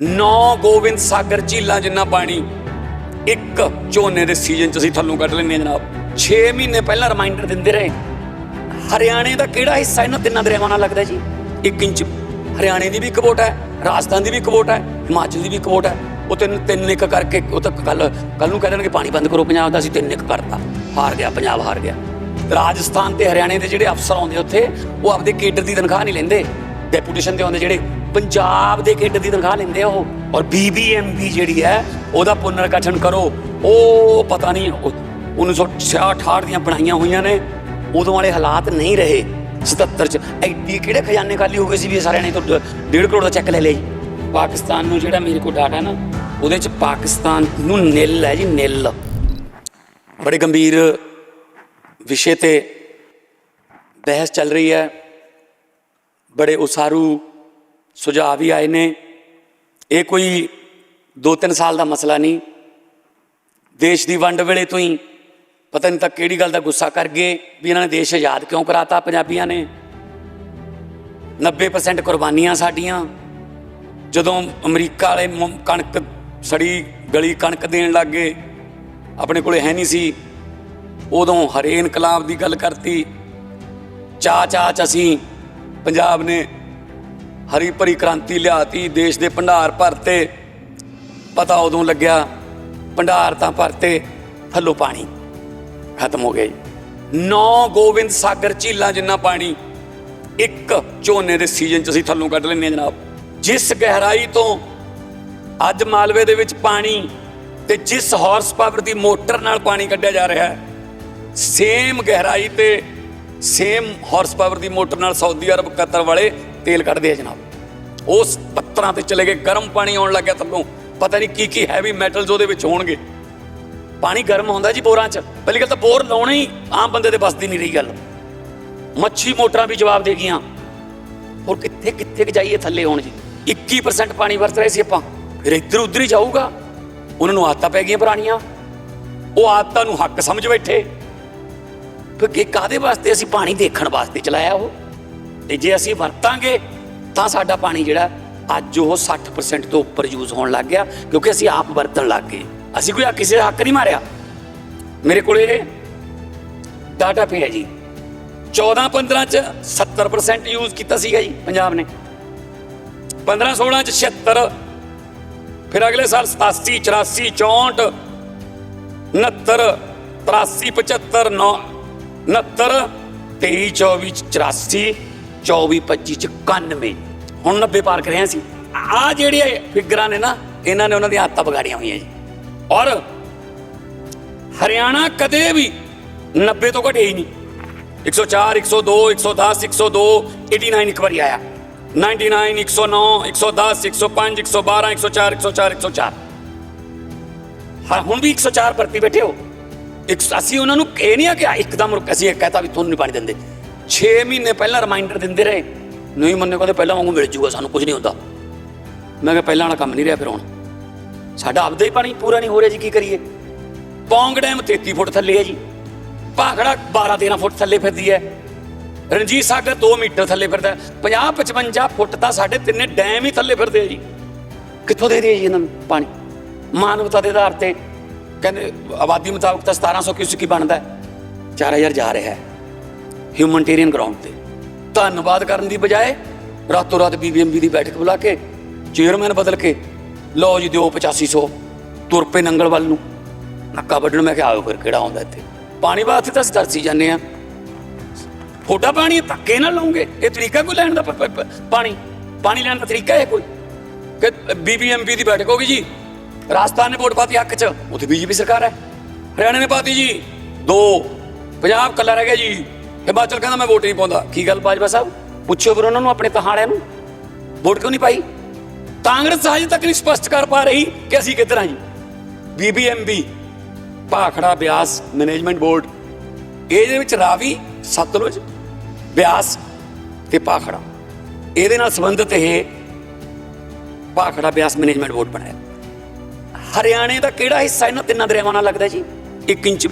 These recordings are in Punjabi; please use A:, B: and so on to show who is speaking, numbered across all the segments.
A: ਨੌ ਗੋਬਿੰਦ ਸਾਗਰ ਝੀਲਾਂ ਜਿੰਨਾ ਪਾਣੀ, ਇੱਕ ਝੋਨੇ ਦੇ ਸੀਜ਼ਨ ਚ ਅਸੀਂ ਥੱਲੋਂ ਕੱਢ ਲੈਂਦੇ ਹਾਂ ਜਨਾਬ। 6 ਮਹੀਨੇ ਪਹਿਲਾਂ ਰਿਮਾਈਂਡਰ ਦਿੰਦੇ ਰਹੇ। ਹਰਿਆਣੇ ਦਾ ਕਿਹੜਾ ਹਿੱਸਾ ਇਹਨਾਂ ਤਿੰਨਾਂ ਦਰਿਆਵਾਂ ਨਾਲ ਲੱਗਦਾ ਜੀ? 1 ਇੰਚ। ਹਰਿਆਣੇ ਦੀ ਵੀ ਇੱਕ ਹੈ, ਰਾਜਸਥਾਨ ਦੀ ਵੀ ਇੱਕ ਹੈ, ਹਿਮਾਚਲ ਦੀ ਵੀ ਇੱਕ ਹੈ। ਉਹ ਤਿੰਨ ਤਿੰਨ ਇੱਕ ਕਰਕੇ, ਉਹ ਤੱਕ ਕੱਲ ਕੱਲ ਨੂੰ ਕਹਿ ਦੇਣਗੇ ਪਾਣੀ ਬੰਦ ਕਰੋ ਪੰਜਾਬ ਦਾ, ਅਸੀਂ ਤਿੰਨ ਇੱਕ ਕਰਤਾ। ਹਾਰ ਗਿਆ, ਪੰਜਾਬ ਹਾਰ ਗਿਆ। ਰਾਜਸਥਾਨ ਤੇ ਹਰਿਆਣੇ ਦੇ ਜਿਹੜੇ ਅਫਸਰ ਆਉਂਦੇ ਉੱਥੇ, ਉਹ ਆਪਦੇ ਕੇਡਰ ਦੀ ਤਨਖਾਹ ਨਹੀਂ ਲੈਂਦੇ। ਡੈਪੂਟੇਸ਼ਨ ਤੇ ਆਉਂਦੇ ਜਿਹੜੇ ਪੰਜਾਬ ਦੇ ਕੇਡਰ ਦੀ ਤਨਖਾਹ ਲੈਂਦੇ ਆ ਉਹ। ਔਰ ਬੀਬੀਐਮਬੀ ਜਿਹੜੀ ਹੈ, ਉਹਦਾ ਪੁਨਰਗਠਨ ਕਰੋ। ਉਹ ਪਤਾ ਨਹੀਂ, ਉਹ 1968 ਦੀਆਂ ਬਣਾਈਆਂ ਹੋਈਆਂ ਨੇ। ਉਦੋਂ ਵਾਲੇ ਹਾਲਾਤ ਨਹੀਂ ਰਹੇ। 77 ਚ ਐਡੀ ਕਿਹੜੇ ਖਜ਼ਾਨੇ ਖਾਲੀ ਹੋ ਗਏ ਸੀ ਵੀ ਸਾਰਿਆਂ ਨੇ ਤਾਂ 1.5 ਕਰੋੜ ਦਾ ਚੈੱਕ ਲੈ ਲਿਆ ਜੀ ਪਾਕਿਸਤਾਨ ਨੂੰ ਜਿਹੜਾ ਮੇਰੇ ਕੋਲ ਡਾਟਾ ਨਾ, ਉਹਦੇ ਚ ਪਾਕਿਸਤਾਨ ਨੂੰ ਨਿਲ ਹੈ ਜੀ, ਨਿਲ। ਬੜੇ ਗੰਭੀਰ ਵਿਸ਼ੇ ਤੇ ਬਹਿਸ ਚੱਲ ਰਹੀ ਹੈ। ਬੜੇ ਉਸਾਰੂ ਸੁਝਾਅ ਵੀ ਆਏ ਨੇ। ਇਹ ਕੋਈ 2-3 ਸਾਲ ਦਾ ਮਸਲਾ ਨਹੀਂ। ਦੇਸ਼ ਦੀ ਵੰਡ ਵੇਲੇ ਤੋਂ ਹੀ ਪਤਾ ਨਹੀਂ ਤਾਂ ਕਿਹੜੀ ਗੱਲ ਦਾ ਗੁੱਸਾ ਕਰ ਗਏ ਵੀ ਇਹਨਾਂ ਨੇ ਦੇਸ਼ ਆਜ਼ਾਦ ਕਿਉਂ ਕਰਾਤਾ ਪੰਜਾਬੀਆਂ ਨੇ। 90% ਕੁਰਬਾਨੀਆਂ ਸਾਡੀਆਂ। ਜਦੋਂ ਅਮਰੀਕਾ ਵਾਲੇ ਕਣਕ, ਸੜੀ ਗਲੀ ਕਣਕ ਦੇਣ ਲੱਗ ਗਏ। ਆਪਣੇ ਕੋਲੇ ਹੈ ਨਹੀਂ ਸੀ। ਉਦੋਂ ਹਰੇ ਇਨਕਲਾਬ ਦੀ ਗੱਲ ਕਰਤੀ। ਚਾ ਚਾ ਚ ਅਸੀਂ ਪੰਜਾਬ ਨੇ ਹਰੀ ਭਰੀ ਕ੍ਰਾਂਤੀ ਲਿਆਤੀ, ਦੇਸ਼ ਦੇ ਭੰਡਾਰ ਭਰਤੇ। ਪਤਾ ਉਦੋਂ ਲੱਗਿਆ, ਭੰਡਾਰ ਤਾਂ ਭਰਤੇ, ਥੱਲੋਂ ਪਾਣੀ। ਖਤਮ ਹੋ ਗਿਆ ਜੀ ਨੌ ਗੋਬਿੰਦ ਸਾਗਰ ਝੀਲਾਂ ਜਿੰਨਾ ਪਾਣੀ, ਇੱਕ ਝੋਨੇ ਦੇ ਸੀਜ਼ਨ ਚ ਅਸੀਂ ਥੱਲੋਂ ਕੱਢ ਲੈਂਦੇ ਹਾਂ ਜਨਾਬ। ਜਿਸ ਗਹਿਰਾਈ ਤੋਂ ਅੱਜ ਮਾਲਵੇ ਦੇ ਵਿੱਚ ਪਾਣੀ ਤੇ ਜਿਸ ਹਾਰਸ ਪਾਵਰ ਦੀ ਮੋਟਰ ਨਾਲ ਪਾਣੀ ਕੱਢਿਆ ਜਾ ਰਿਹਾ ਹੈ ਸੇਮ ਗਹਿਰਾਈ ਤੇ ਸੇਮ ਹਾਰਸ ਪਾਵਰ ਦੀ ਮੋਟਰ ਨਾਲ ਸਾਊਦੀ ਅਰਬ ਕਤਰ ਵਾਲੇ ਤੇਲ ਕੱਢਦੇ ਆ ਜਨਾਬ। ਉਸ ਪੱਤਰਾਂ ਤੇ ਚਲੇ ਗਏ, ਗਰਮ ਪਾਣੀ ਆਉਣ ਲੱਗਿਆ ਥੱਲੋਂ। ਪਤਾ ਨਹੀਂ ਕੀ ਕੀ ਹੈਵੀ ਮੈਟਲਸ ਉਹਦੇ ਵਿੱਚ ਹੋਣਗੇ। ਪਾਣੀ ਗਰਮ ਹੁੰਦਾ ਜੀ ਬੋਰਾਂ 'ਚ। ਪਹਿਲੀ ਗੱਲ ਤਾਂ ਬੋਰ ਲਾਉਣਾ ਹੀ ਆਮ ਬੰਦੇ ਦੇ ਬਸ ਦੀ ਨਹੀਂ ਰਹੀ ਗੱਲ। ਮੱਛੀ ਮੋਟਰਾਂ ਵੀ ਜਵਾਬ ਦੇ ਗਈਆਂ। ਹੋਰ ਕਿੱਥੇ ਕਿੱਥੇ ਕਿ ਜਾਈਏ ਥੱਲੇ ਹੋਣ ਜੀ? 21% ਪਾਣੀ ਵਰਤ ਰਹੇ ਸੀ ਆਪਾਂ। ਫਿਰ ਇੱਧਰ ਉੱਧਰ ਹੀ ਜਾਊਗਾ। ਉਹਨਾਂ ਨੂੰ ਆਦਤਾਂ ਪੈ ਗਈਆਂ ਪੁਰਾਣੀਆਂ। ਉਹ ਆਦਤਾਂ ਨੂੰ ਹੱਕ ਸਮਝ ਬੈਠੇ। ਫਿਰ ਕਾਦੇ ਵਾਸਤੇ ਅਸੀਂ ਪਾਣੀ ਦੇਖਣ ਵਾਸਤੇ ਚਲਾਇਆ ਉਹ? ਤੇ ਜੇ ਅਸੀਂ ਵਰਤਾਂਗੇ, ਤਾਂ ਸਾਡਾ ਪਾਣੀ ਜਿਹੜਾ ਅੱਜ ਉਹ 60% ਤੋਂ ਉੱਪਰ ਯੂਜ਼ ਹੋਣ ਲੱਗ ਗਿਆ, ਕਿਉਂਕਿ ਅਸੀਂ ਆਪ ਵਰਤਣ ਲੱਗ ਗਏ। ਅਸੀਂ ਕੋਈ ਕਿਸੇ ਦਾ ਹੱਕ ਨਹੀਂ ਮਾਰਿਆ। ਮੇਰੇ ਕੋਲੇ ਡਾਟਾ ਪੇ ਹੈ ਜੀ। 14 15 ਚ 70% ਯੂਜ਼ ਕੀਤਾ ਸੀਗਾ ਜੀ ਪੰਜਾਬ ਨੇ। 15 16 ਚ 76 ਫਿਰ ਅਗਲੇ ਸਾਲ 87 84 64 69 83 75 9 69 23 24 ਚ 84 24 25 ਚ 91 ਹੁਣ 90 ਪਾਰ ਕਰਿਆ ਸੀ ਆ ਜਿਹੜੇ ਫਿਗਰਾਂ ਨੇ ਨਾ ਇਹਨਾਂ ਨੇ ਉਹਨਾਂ ਦੀਆਂ ਆਦਤਾਂ ਵਿਗਾੜੀਆਂ ਹੋਈਆਂ ਜੀ ਔਰ ਹਰਿਆਣਾ ਕਦੇ ਵੀ 90 ਤੋਂ ਘਟੇ ਹੀ ਨਹੀਂ 104 102 110 102 89 ਇੱਕ ਵਾਰੀ ਆਇਆ 99 109 110 105 112 104 104 104 ਹਾਂ ਹੁਣ ਵੀ 104 ਭਰਤੀ ਬੈਠੇ ਹੋ ਇੱਕ ਅਸੀਂ ਉਹਨਾਂ ਨੂੰ ਇਹ ਨਹੀਂ ਆ ਕਿ ਇੱਕਦਮ ਅਸੀਂ ਇਹ ਕਹਤਾ ਵੀ ਤੁਹਾਨੂੰ ਨਹੀਂ ਪਾਣੀ ਦਿੰਦੇ 6 ਮਹੀਨੇ ਪਹਿਲਾਂ ਰਿਮਾਈਂਡਰ ਦਿੰਦੇ ਰਹੇ। ਨਹੀਂ ਮੰਨੇ ਕਹਿੰਦੇ ਪਹਿਲਾਂ ਵਾਂਗੂ ਮਿਲ ਜੂਗਾ, ਸਾਨੂੰ ਕੁਝ ਨਹੀਂ ਹੁੰਦਾ। ਮੈਂ ਕਿਹਾ ਪਹਿਲਾਂ ਵਾਲਾ ਕੰਮ ਨਹੀਂ ਰਿਹਾ ਫਿਰ ਹੁਣ। ਸਾਡਾ ਆਪਦਾ ਹੀ ਪਾਣੀ ਪੂਰਾ ਨਹੀਂ ਹੋ ਰਿਹਾ ਜੀ, ਕੀ ਕਰੀਏ? ਪੌਂਗ ਡੈਮ 33 ਫੁੱਟ ਥੱਲੇ ਹੈ ਜੀ। ਭਾਖੜਾ 12 13 ਫੁੱਟ ਥੱਲੇ ਫਿਰਦੀ ਹੈ। ਰਣਜੀਤ ਸਾਗਰ 2 ਮੀਟਰ ਥੱਲੇ ਫਿਰਦਾ 50 55 ਫੁੱਟ ਤਾਂ ਸਾਡੇ ਤਿੰਨੇ ਡੈਮ ਹੀ ਥੱਲੇ ਫਿਰਦੇ ਆ ਜੀ। ਕਿੱਥੋਂ ਦੇ ਦੇ ਜੀ ਇਹਨਾਂ ਨੂੰ ਪਾਣੀ? ਮਾਨਵਤਾ ਦੇ ਆਧਾਰ ਤੇ। ਕਹਿੰਦੇ ਆਬਾਦੀ ਮੁਤਾਬਕ ਤਾਂ 1700 ਕਿਊਸਿਕ ਹੀ ਬਣਦਾ ਹੈ। 4000 ਜਾ ਰਿਹਾ ਹੈ। ਹਿਊਮਨਟੇਰੀਅਨ ਗਰਾਊਂਡ ਤੇ। ਧੰਨਵਾਦ ਕਰਨ ਦੀ ਬਜਾਏ ਰਾਤੋਂ ਰਾਤ ਬੀਬੀਐਮਬੀ ਦੀ ਬੈਠਕ ਬੁਲਾ ਕੇ ਚੇਅਰਮੈਨ ਬਦਲ ਕੇ, ਲਓ ਜੀ ਦਿਓ 8500 ਤੁਰ ਪਏ ਨੰਗਲ ਵੱਲ ਨੂੰ। ਨੱਕਾ ਵੱਢਣ ਮੈਂ ਕਿਹਾ ਆਓ ਫਿਰ ਕਿਹੜਾ ਆਉਂਦਾ ਇੱਥੇ। ਪਾਣੀ ਵਾਸਤੇ ਤਾਂ ਅਸੀਂ ਤਰਸੀ ਜਾਂਦੇ ਆ ਥੋੜਾ ਪਾਣੀ ਧੱਕੇ ਨਾਲ ਲਾਉਂਗੇ। ਇਹ ਤਰੀਕਾ ਕੋਈ ਲੈਣ ਦਾ ਪਾਣੀ? ਪਾਣੀ ਲੈਣ ਦਾ ਤਰੀਕਾ ਹੈ ਕੋਈ? ਕਿ ਬੀਬੀਐਮਪੀ ਦੀ ਬੈਠਕ ਹੋ ਗਈ ਜੀ। ਰਾਜਸਥਾਨ ਨੇ ਵੋਟ ਪਾਤੀ ਹੱਕ 'ਚ, ਉੱਥੇ ਬੀਜੇਪੀ ਸਰਕਾਰ ਹੈ। ਹਰਿਆਣਾ ਨੇ ਪਾਤੀ ਜੀ। ਦੋ। ਪੰਜਾਬ ਕੱਲਾ ਰਹਿ ਗਿਆ ਜੀ। ਹਿਮਾਚਲ ਕਹਿੰਦਾ ਮੈਂ ਵੋਟ ਨਹੀਂ ਪਾਉਂਦਾ। ਕੀ ਗੱਲ ਬਾਜਵਾ ਸਾਹਿਬ? ਪੁੱਛੋ ਫਿਰ ਉਹਨਾਂ ਨੂੰ ਆਪਣੇ ਤਹਾੜਿਆਂ ਨੂੰ। ਵੋਟ ਕਿਉਂ ਨਹੀਂ ਪਾਈ? ਕਾਂਗਰਸ ਹਜੇ ਤੱਕ ਨਹੀਂ ਸਪਸ਼ਟ ਕਰ ਪਾ ਰਹੀ ਕਿ ਅਸੀਂ ਕਿੱਧਰ ਹਾਂ ਜੀ। BBMB Bhakra Beas management board, ਇਹਦੇ ਵਿੱਚ ਰਾਵੀ, ਸਤਲੁਜ, ਬਿਆਸ ਤੇ ਭਾਖੜਾ। ਇਹਦੇ ਨਾਲ ਸੰਬੰਧਿਤ ਇਹ ਭਾਖੜਾ ਬਿਆਸ ਮੈਨੇਜਮੈਂਟ ਬੋਰਡ ਬਣਾਇਆ। ਹਰਿਆਣੇ ਦਾ ਕਿਹੜਾ ਹਿੱਸਾ ਇਹਨਾਂ ਤਿੰਨਾਂ ਦਰਿਆਵਾਂ ਨਾਲ ਲੱਗਦਾ ਜੀ? 1 ਇੰਚ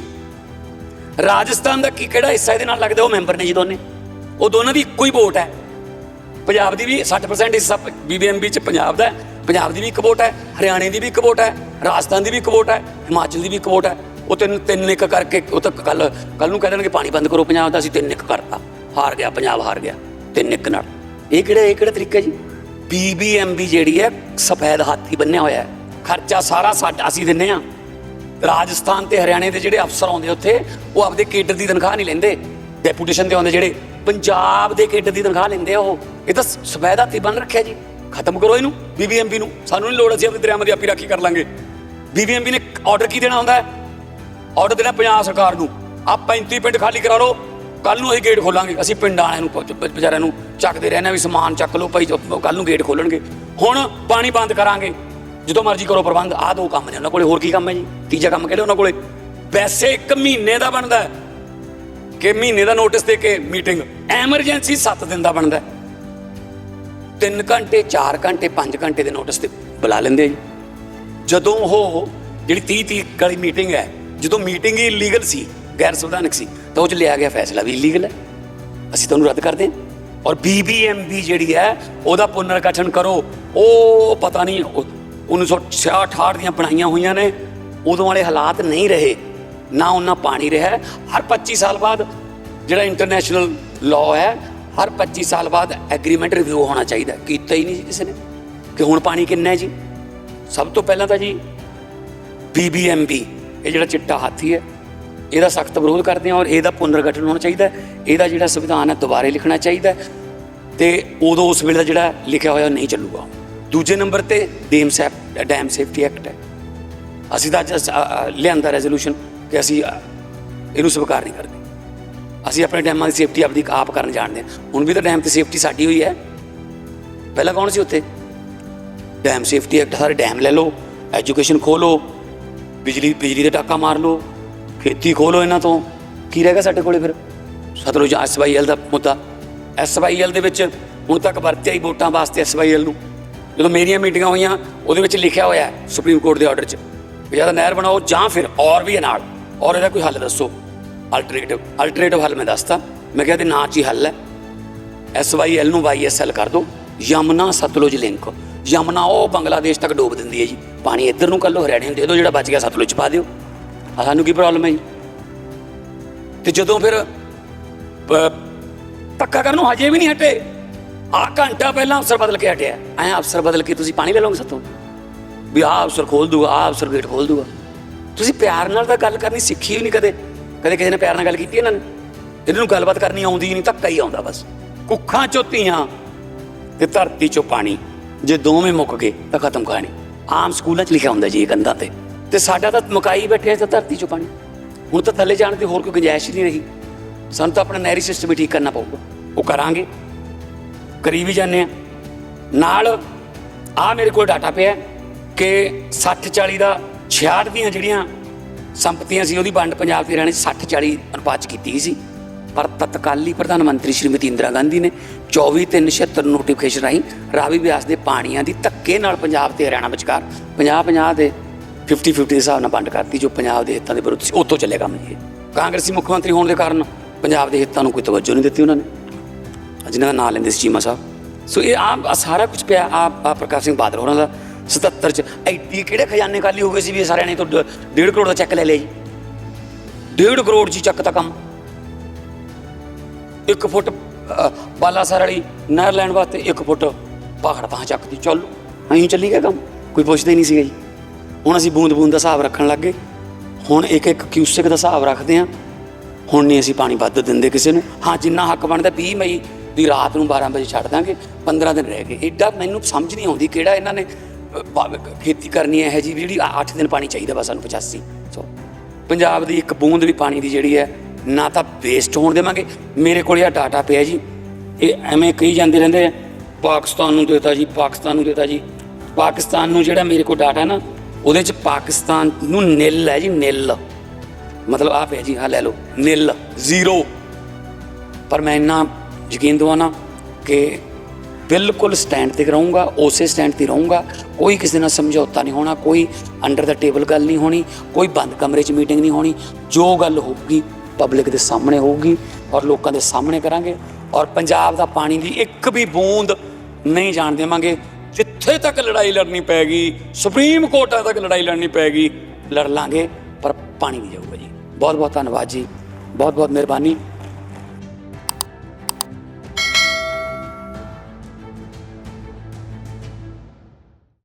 A: ਰਾਜਸਥਾਨ ਦਾ ਕੀ ਕਿਹੜਾ ਹਿੱਸਾ ਇਹਦੇ ਨਾਲ ਲੱਗਦਾ ਉਹ ਮੈਂਬਰ ਨੇ ਜੀ ਦੋਨੇ? ਉਹ ਦੋਨਾਂ ਦੀ ਇੱਕੋ ਹੀ ਵੋਟ ਹੈ। ਪੰਜਾਬ ਦੀ ਵੀ 60% ਹਿੱਸਾ ਬੀਬੀਐਮਬੀ ਚ ਪੰਜਾਬ ਦਾ ਪੰਜਾਬ ਦੀ ਵੀ ਇੱਕ ਵੋਟ ਹੈ, ਹਰਿਆਣੇ ਦੀ ਵੀ ਇੱਕ ਵੋਟ ਹੈ, ਰਾਜਸਥਾਨ ਦੀ ਵੀ ਇੱਕ ਵੋਟ ਹੈ, ਹਿਮਾਚਲ ਦੀ ਵੀ ਇੱਕ ਵੋਟ ਹੈ। ਉਹ ਤਿੰਨ ਤਿੰਨ ਇੱਕ ਕਰਕੇ ਉਹ ਤਾਂ ਕੱਲ ਕੱਲ ਨੂੰ ਕਹਿ ਦੇਣਗੇ ਪਾਣੀ ਬੰਦ ਕਰੋ ਪੰਜਾਬ ਦਾ, ਅਸੀਂ ਤਿੰਨ ਇੱਕ ਕਰਤਾ। ਹਾਰ ਗਿਆ, ਪੰਜਾਬ ਹਾਰ ਗਿਆ। ਤਿੰਨ ਇੱਕ ਨਾਲ। ਇਹ ਕਿਹੜਾ ਇਹ ਕਿਹੜਾ ਤਰੀਕਾ ਜੀ? ਬੀਬੀਐਮਬੀ ਜਿਹੜੀ ਹੈ, ਸਫੈਦ ਹਾਥੀ ਬੰਨਿਆ ਹੋਇਆ ਹੈ। ਖਰਚਾ ਸਾਰਾ ਸਾਡਾ ਅਸੀਂ ਦਿੰਨੇ ਆ ਰਾਜਸਥਾਨ ਤੇ ਹਰਿਆਣੇ ਦੇ ਜਿਹੜੇ ਅਫਸਰ ਆਉਂਦੇ ਉੱਥੇ, ਉਹ ਆਪਦੇ ਕੇਡਰ ਦੀ ਤਨਖਾਹ ਨਹੀਂ ਲੈਂਦੇ। ਡੈਪੂਟੇਸ਼ਨ ਤੇ ਆਉਂਦੇ ਜਿਹੜੇ ਪੰਜਾਬ ਦੇ ਕੇਡਰ ਦੀ ਤਨਖਾਹ ਲੈਂਦੇ ਆ ਉਹ। ਇਹ ਤਾਂ ਸਫੈਦ ਤੇ ਬੰਨ ਰੱਖਿਆ ਜੀ। ਖਤਮ ਕਰੋ ਇਹਨੂੰ ਬੀਬੀਐਮਬੀ ਨੂੰ। ਸਾਨੂੰ ਨਹੀਂ ਲੋੜ, ਅਸੀਂ ਆਪਣੀ ਦਰਿਆਵਾਂ ਦੀ ਆਪੀ ਰਾਖੀ ਕਰ ਲਾਂਗੇ। ਬੀਬੀਐਮਬੀ ਨੇ ਆਰਡਰ ਕੀ ਦੇਣਾ ਹੁੰਦਾ ਹੈ? ਆਰਡਰ ਦੇਣਾ ਪੰਜਾਬ ਸਰਕਾਰ ਨੂੰ। ਆ 35 ਪਿੰਡ ਖਾਲੀ ਕਰਾ ਲਓ। ਕੱਲ ਨੂੰ ਅਸੀਂ ਗੇਟ ਖੋਲਾਂਗੇ। ਅਸੀਂ ਪਿੰਡ ਵਾਲਿਆਂ ਨੂੰ ਵਿਚਾਰਿਆਂ ਨੂੰ ਚੱਕਦੇ ਰਹਿੰਦੇ ਹਾਂ ਵੀ ਸਮਾਨ ਚੱਕ ਲਓ ਭਾਈ ਕੱਲ ਨੂੰ ਗੇਟ ਖੋਲਣਗੇ। ਹੁਣ ਪਾਣੀ ਬੰਦ ਕਰਾਂਗੇ। ਜਦੋਂ ਮਰਜ਼ੀ ਕਰੋ ਪ੍ਰਬੰਧ, ਆਹ ਦੋ ਕੰਮ ਨੇ, ਉਹਨਾਂ ਕੋਲੇ ਹੋਰ ਕੀ ਕੰਮ ਹੈ ਜੀ? ਤੀਜਾ ਕੰਮ ਕਿਹੜਾ ਉਹਨਾਂ ਕੋਲੇ। ਪੈਸੇ ਇੱਕ ਮਹੀਨੇ ਦਾ ਬਣਦਾ ਹੈ। ਕਿ ਮਹੀਨੇ ਦਾ ਨੋਟਿਸ ਦੇ ਕੇ ਮੀਟਿੰਗ ਐਮਰਜੈਂਸੀ 7 ਦਿਨ ਦਾ ਬਣਦਾ 3 ਘੰਟੇ 4 ਘੰਟੇ 5 ਘੰਟੇ ਦੇ ਨੋਟਿਸ ਤੇ ਬੁਲਾ ਲੈਂਦੇ ਜੀ। ਜਦੋਂ ਉਹ ਜਿਹੜੀ 30 30 ਵਾਲੀ ਮੀਟਿੰਗ ਹੈ, ਜਦੋਂ ਮੀਟਿੰਗ ਹੀ ਇਲੀਗਲ ਸੀ, ਗੈਰ ਸੰਵਿਧਾਨਕ ਸੀ, ਤਾਂ ਉਹ ਚ ਲਿਆ ਗਿਆ ਫੈਸਲਾ ਵੀ ਇਲੀਗਲ ਹੈ। ਅਸੀਂ ਤੁਹਾਨੂੰ ਰੱਦ ਕਰਦੇ ਹਾਂ। ਔਰ ਬੀਬੀਐਮਬੀ ਜਿਹੜੀ ਹੈ, ਉਹਦਾ ਪੁਨਰਗਠਨ ਕਰੋ। ਉਹ ਪਤਾ ਨਹੀਂ ਉਹ 1966 ਦੀਆਂ ਬਣਾਈਆਂ ਹੋਈਆਂ ਨੇ, ਉਦੋਂ ਵਾਲੇ ਹਾਲਾਤ ਨਹੀਂ ਰਹੇ, ਨਾ ਉਹਨਾਂ ਪਾਣੀ ਰਿਹਾ। ਹਰ 25 ਸਾਲ ਬਾਅਦ ਜਿਹੜਾ ਇੰਟਰਨੈਸ਼ਨਲ ਲਾਅ ਹੈ, ਹਰ 25 ਸਾਲ ਬਾਅਦ ਐਗਰੀਮੈਂਟ ਰਿਵਿਊ ਹੋਣਾ ਚਾਹੀਦਾ ਕੀਤਾ ਹੀ ਨਹੀਂ ਜੀ ਕਿਸੇ ਨੇ ਕਿ ਹੁਣ ਪਾਣੀ ਕਿੰਨਾ ਹੈ ਜੀ। ਸਭ ਤੋਂ ਪਹਿਲਾਂ ਤਾਂ ਜੀ ਬੀਬੀਐਮਬੀ ਇਹ ਜਿਹੜਾ ਚਿੱਟਾ ਹਾਥੀ ਹੈ, ਇਹਦਾ ਸਖਤ ਵਿਰੋਧ ਕਰਦੇ ਹਾਂ ਔਰ ਇਹਦਾ ਪੁਨਰਗਠਨ ਹੋਣਾ ਚਾਹੀਦਾ ਇਹਦਾ ਜਿਹੜਾ ਸੰਵਿਧਾਨ ਹੈ, ਦੁਬਾਰੇ ਲਿਖਣਾ ਚਾਹੀਦਾ ਹੈ ਤੇ ਉਦੋਂ ਉਸ ਵੇਲੇ ਦਾ ਜਿਹੜਾ ਲਿਖਿਆ ਹੋਇਆ ਨਹੀਂ ਚੱਲੂਗਾ। ਦੂਜੇ ਨੰਬਰ ਤੇ ਡੈਮ ਸਾਹਿਬ ਡੈਮ ਸੇਫਟੀ ਐਕਟ ਹੈ। ਅਸੀਂ ਤਾਂ ਅੱਜ ਲਿਆਂਦਾ ਰੈਜ਼ੋਲੂਸ਼ਨ ਕਿ ਅਸੀਂ ਇਹਨੂੰ ਸਵੀਕਾਰ ਨਹੀਂ ਕਰਦੇ। ਅਸੀਂ ਆਪਣੇ ਡੈਮਾਂ ਦੀ ਸੇਫਟੀ ਆਪਦੀ ਆਪ ਕਰਨ ਜਾਣਦੇ ਹਾਂ। ਹੁਣ ਵੀ ਤਾਂ ਡੈਮ ਤੇ ਸੇਫਟੀ ਸਾਡੀ ਹੋਈ ਹੈ। ਪਹਿਲਾਂ ਕੌਣ ਸੀ ਉੱਥੇ? ਡੈਮ ਸੇਫਟੀ ਐਕਟ ਸਾਰੇ ਡੈਮ ਲੈ ਲਓ, ਐਜੂਕੇਸ਼ਨ ਖੋਲੋ, ਬਿਜਲੀ ਬਿਜਲੀ ਦੇ ਟਾਕਾ ਮਾਰ ਲਓ, ਖੇਤੀ ਖੋਲੋ ਇਹਨਾਂ ਤੋਂ। ਕੀ ਰਹੇਗਾ ਸਾਡੇ ਕੋਲੇ ਫਿਰ? ਸਤਲੁਜ ਐਸਵਾਈਐਲ ਦਾ ਮੁੱਦਾ। ਐਸਵਾਈਐਲ ਦੇ ਵਿੱਚ ਹੁਣ ਤੱਕ ਵਰਤਿਆ ਹੀ ਵੋਟਾਂ ਵਾਸਤੇ ਐਸਵਾਈਐਲ ਨੂੰ। ਜਦੋਂ ਮੇਰੀਆਂ ਮੀਟਿੰਗਾਂ ਹੋਈਆਂ, ਉਹਦੇ ਵਿੱਚ ਲਿਖਿਆ ਹੋਇਆ ਸੁਪਰੀਮ ਕੋਰਟ ਦੇ ਆਰਡਰ 'ਚ ਵੀ ਜਾਂ ਨਹਿਰ ਬਣਾਓ ਜਾਂ ਫਿਰ ਔਰ ਵੀ ਇਹ ਨਾਲ ਔਰ ਇਹਦਾ ਕੋਈ ਹੱਲ ਦੱਸੋ? ਅਲਟਰਨੇਟਿਵ ਅਲਟਰਨੇਟਿਵ ਹੱਲ ਮੈਂ ਦੱਸਤਾ। ਮੈਂ ਕਿਹਾ ਤੇ ਨਾਂ 'ਚ ਹੀ ਹੱਲ ਹੈ। ਐਸਵਾਈਐਲ ਨੂੰ ਵਾਈਐਸਐਲ ਕਰ ਦਿਓ ਯਮਨਾ ਸਤਲੁਜ ਲਿੰਕ। ਯਮਨਾ ਉਹ ਬੰਗਲਾਦੇਸ਼ ਤੱਕ ਡੋਬ ਦਿੰਦੀ ਹੈ ਜੀ। ਪਾਣੀ ਇੱਧਰ ਨੂੰ ਕੱਲੋ ਹਰਿਆਣੇ ਨੂੰ ਦੇ ਦਿਓ, ਜਿਹੜਾ ਬਚ ਗਿਆ ਸਤਲੁਜ ਪਾ ਦਿਓ। ਆਹ ਸਾਨੂੰ ਕੀ ਪ੍ਰੋਬਲਮ ਹੈ ਜੀ? ਤੇ ਜਦੋਂ ਫਿਰ ਪ- ਧੱਕਾ ਕਰਨ ਨੂੰ ਹਜੇ ਵੀ ਨਹੀਂ ਹਟੇ। ਆ ਘੰਟਾ ਪਹਿਲਾਂ ਅਫਸਰ ਬਦਲ ਕੇ ਹਟਿਆ। ਐ ਅਫਸਰ ਬਦਲ ਕੇ ਤੁਸੀਂ ਪਾਣੀ ਲੈ ਲਓਗੇ ਸਾਤੋਂ? ਵੀ ਆਹ ਅਫਸਰ ਖੋਲ ਦੂਗਾ, ਆਹ ਅਫਸਰ ਗੇਟ ਖੋਲ ਦੂਗਾ। ਤੁਸੀਂ ਪਿਆਰ ਨਾਲ ਤਾਂ ਗੱਲ ਕਰਨੀ ਸਿੱਖੀ ਹੀ ਨਹੀਂ ਕਦੇ। ਕਦੇ ਕਿਸੇ ਨੇ ਪਿਆਰ ਨਾਲ ਗੱਲ ਕੀਤੀ ਇਹਨਾਂ ਨੇ? ਇਹਨਾਂ ਨੂੰ ਗੱਲਬਾਤ ਕਰਨੀ ਆਉਂਦੀ ਨਹੀਂ, ਧੱਕਾ ਹੀ ਆਉਂਦਾ ਬਸ। ਕੁੱਖਾਂ ਚੋਂ ਧੀਆਂ ਤੇ ਧਰਤੀ ਚੋਂ ਪਾਣੀ। ਜੇ ਦੋਵੇਂ ਮੁੱਕ ਗਏ ਤਾਂ ਖਤਮ ਕਹਾਣੀ। ਆਮ ਸਕੂਲਾਂ 'ਚ ਲਿਖਿਆ ਹੁੰਦਾ ਜੀ ਇਹ ਕੰਧਾਂ ਤੇ। ਤੇ ਸਾਡਾ ਤਾਂ ਮਕਾਈ ਬੈਠੇ ਤਾਂ ਧਰਤੀ ਚੋਂ ਪਾਣੀ। ਹੁਣ ਤਾਂ ਥੱਲੇ ਜਾਣ ਦੀ ਹੋਰ ਕੋਈ ਗੁੰਜਾਇਸ਼ ਹੀ ਨਹੀਂ ਰਹੀ। ਸਾਨੂੰ ਤਾਂ ਆਪਣਾ ਨਹਿਰੀ ਸਿਸਟਮ ਹੀ ਠੀਕ ਕਰਨਾ ਪਊਗਾ। ਉਹ ਕਰਾਂਗੇ। ਕਰੀ ਵੀ ਜਾਂਦੇ ਆ। ਨਾਲ ਆ ਮੇਰੇ ਕੋਲ ਡਾਟਾ ਪਿਆ ਕਿ 60 40 ਦਾ 66 ਦੀਆਂ ਜਿਹੜੀਆਂ ਸੰਪਤੀਆਂ ਸੀ, ਉਹਦੀ ਵੰਡ ਪੰਜਾਬ ਤੇ ਹਰਿਆਣੇ 60 40 ਅਨੁਪਾਤ 'ਚ ਕੀਤੀ ਗਈ ਸੀ। ਪਰ ਤਤਕਾਲੀ ਪ੍ਰਧਾਨ ਮੰਤਰੀ ਸ਼੍ਰੀਮਤੀ ਇੰਦਰਾ ਗਾਂਧੀ ਨੇ 24376 ਨੋਟੀਫਿਕੇਸ਼ਨ ਰਾਹੀਂ ਰਾਵੀ ਬਿਆਸ ਦੇ ਪਾਣੀਆਂ ਦੀ ਧੱਕੇ ਨਾਲ ਪੰਜਾਬ ਤੇ ਹਰਿਆਣਾ ਵਿਚਕਾਰ 50 50 ਦੇ 50 50 ਦੇ ਹਿਸਾਬ ਨਾਲ ਵੰਡ ਕਰਤੀ, ਜੋ ਪੰਜਾਬ ਦੇ ਹਿੱਤਾਂ ਦੇ ਵਿਰੁੱਧ ਸੀ, ਉੱਥੋਂ ਚੱਲੇ ਕੰਮ ਜੀ ਇਹ। ਕਾਂਗਰਸੀ ਮੁੱਖ ਮੰਤਰੀ ਹੋਣ ਦੇ ਕਾਰਨ ਪੰਜਾਬ ਦੇ ਹਿੱਤਾਂ ਨੂੰ ਕੋਈ ਤਵੱਜੋ ਨਹੀਂ ਦਿੱਤੀ ਉਹਨਾਂ ਨੇ। ਜਿਨ੍ਹਾਂ ਦਾ ਨਾਂ ਲੈਂਦੇ ਸੀ ਚੀਮਾ ਸਾਹਿਬ। ਸੋ ਇਹ ਆਪ ਆਹ ਸਾਰਾ ਕੁਝ ਪਿਆ, ਆਪ ਪ੍ਰਕਾਸ਼ ਸਿੰਘ ਬਾਦਲ ਹੋਰਾਂ ਦਾ। 77 ਚ ਐਡੀ ਕਿਹੜੇ ਖਜ਼ਾਨੇ ਖਾਲੀ ਹੋ ਗਏ ਸੀ ਵੀ ਸਾਰਿਆਂ ਨੇ ਤੋਂ 1.5 ਕਰੋੜ ਦਾ ਚੈੱਕ ਲੈ ਲਿਆ ਜੀ। 1.5 ਕਰੋੜ ਜੀ ਚੱਕ ਤਾਂ ਕੰਮ। 1 ਫੁੱਟ ਬਾਲਾਸਰ ਵਾਲੀ ਨਹਿਰ ਲੈਣ ਵਾਸਤੇ 1 ਫੁੱਟ ਪਹਾੜ ਤਾਂ ਚੱਕਦੀ। ਚੱਲ ਅਸੀਂ ਚੱਲੀ ਗਿਆ ਕੰਮ। ਕੋਈ ਪੁੱਛਦਾ ਹੀ ਨਹੀਂ ਸੀਗਾ ਜੀ। ਹੁਣ ਅਸੀਂ ਬੂੰਦ ਬੂੰਦ ਦਾ ਹਿਸਾਬ ਰੱਖਣ ਲੱਗ ਗਏ। ਹੁਣ ਇੱਕ ਇੱਕ ਕਿਊਸਿਕ ਦਾ ਹਿਸਾਬ ਰੱਖਦੇ ਹਾਂ। ਹੁਣ ਨਹੀਂ ਅਸੀਂ ਪਾਣੀ ਵੱਧ ਦਿੰਦੇ ਕਿਸੇ ਨੂੰ। ਹਾਂ, ਜਿੰਨਾ ਹੱਕ ਬਣਦਾ 20 ਮਈ ਦੀ ਰਾਤ ਨੂੰ 12 ਵਜੇ ਛੱਡ ਦਾਂਗੇ 15 ਦਿਨ ਰਹਿ ਗਏ। ਐਡਾ ਮੈਨੂੰ ਸਮਝ ਨਹੀਂ ਆਉਂਦੀ ਕਿਹੜਾ ਇਹਨਾਂ ਨੇ ਅ, ਖੇਤੀ ਕਰਨੀ ਹੈ ਇਹ ਜੀ ਜਿਹੜੀ 8 ਦਿਨ ਪਾਣੀ ਚਾਹੀਦਾ ਬਸ ਸਾਨੂੰ 85 ਸੋ ਪੰਜਾਬ ਦੀ ਇੱਕ ਬੂੰਦ ਵੀ ਪਾਣੀ ਦੀ ਜਿਹੜੀ ਹੈ ਨਾ ਤਾਂ ਵੇਸਟ ਹੋਣ ਦੇਵਾਂਗੇ। ਮੇਰੇ ਕੋਲ ਇਹ ਡਾਟਾ ਪਿਆ ਜੀ ਇਹ ਐਵੇਂ ਕਹੀ ਜਾਂਦੇ ਰਹਿੰਦੇ ਆ ਪਾਕਿਸਤਾਨ ਨੂੰ ਦੇਤਾ ਜੀ ਪਾਕਿਸਤਾਨ ਨੂੰ ਦੇਤਾ ਜੀ। ਪਾਕਿਸਤਾਨ ਨੂੰ ਜਿਹੜਾ ਮੇਰੇ ਕੋਲ ਡਾਟਾ ਨਾ ਉਹਦੇ ਚ ਪਾਕਿਸਤਾਨ ਨੂੰ ਨਿਲ ਹੈ ਜੀ ਨਿਲ। ਮਤਲਬ ਆ ਪਿਆ ਜੀ ਹਾਂ ਲੈ ਲਓ ਨਿਲ ਜ਼ੀਰੋ। ਪਰ ਮੈਂ ਇੰਨਾ ਯਕੀਨ ਦਵਾਨਾ ਕਿ ਬਿਲਕੁਲ ਸਟੈਂਡ ਤੇ ਰਹੂੰਗਾ, ਉਸੇ ਸਟੈਂਡ ਤੇ ਰਹੂੰਗਾ। ਕੋਈ ਕਿਸੇ ਨਾਲ ਸਮਝੌਤਾ ਨਹੀਂ ਹੋਣਾ, ਕੋਈ ਅੰਡਰ ਦਾ ਟੇਬਲ ਗੱਲ ਨਹੀਂ ਹੋਣੀ, ਕੋਈ ਬੰਦ ਕਮਰੇ 'ਚ ਮੀਟਿੰਗ ਨਹੀਂ ਹੋਣੀ। ਜੋ ਗੱਲ ਹੋਊਗੀ ਪਬਲਿਕ ਦੇ ਸਾਹਮਣੇ ਹੋਊਗੀ ਔਰ ਲੋਕਾਂ ਦੇ ਸਾਹਮਣੇ ਕਰਾਂਗੇ ਔਰ ਪੰਜਾਬ ਦਾ ਪਾਣੀ ਦੀ ਇੱਕ ਵੀ ਬੂੰਦ ਨਹੀਂ ਜਾਣ ਦੇਵਾਂਗੇ। ਜਿੱਥੇ ਤੱਕ ਲੜਾਈ ਲੜਨੀ ਪੈਗੀ, ਸੁਪਰੀਮ ਕੋਰਟਾਂ ਤੱਕ ਲੜਾਈ ਲੜਨੀ ਪੈਗੀ, ਲੜ ਲਾਂਗੇ, ਪਰ ਪਾਣੀ ਨਹੀਂ ਜਾਊਗਾ ਜੀ। ਬਹੁਤ ਬਹੁਤ ਧੰਨਵਾਦ ਜੀ। ਬਹੁਤ ਬਹੁਤ ਮਿਹਰਬਾਨੀ।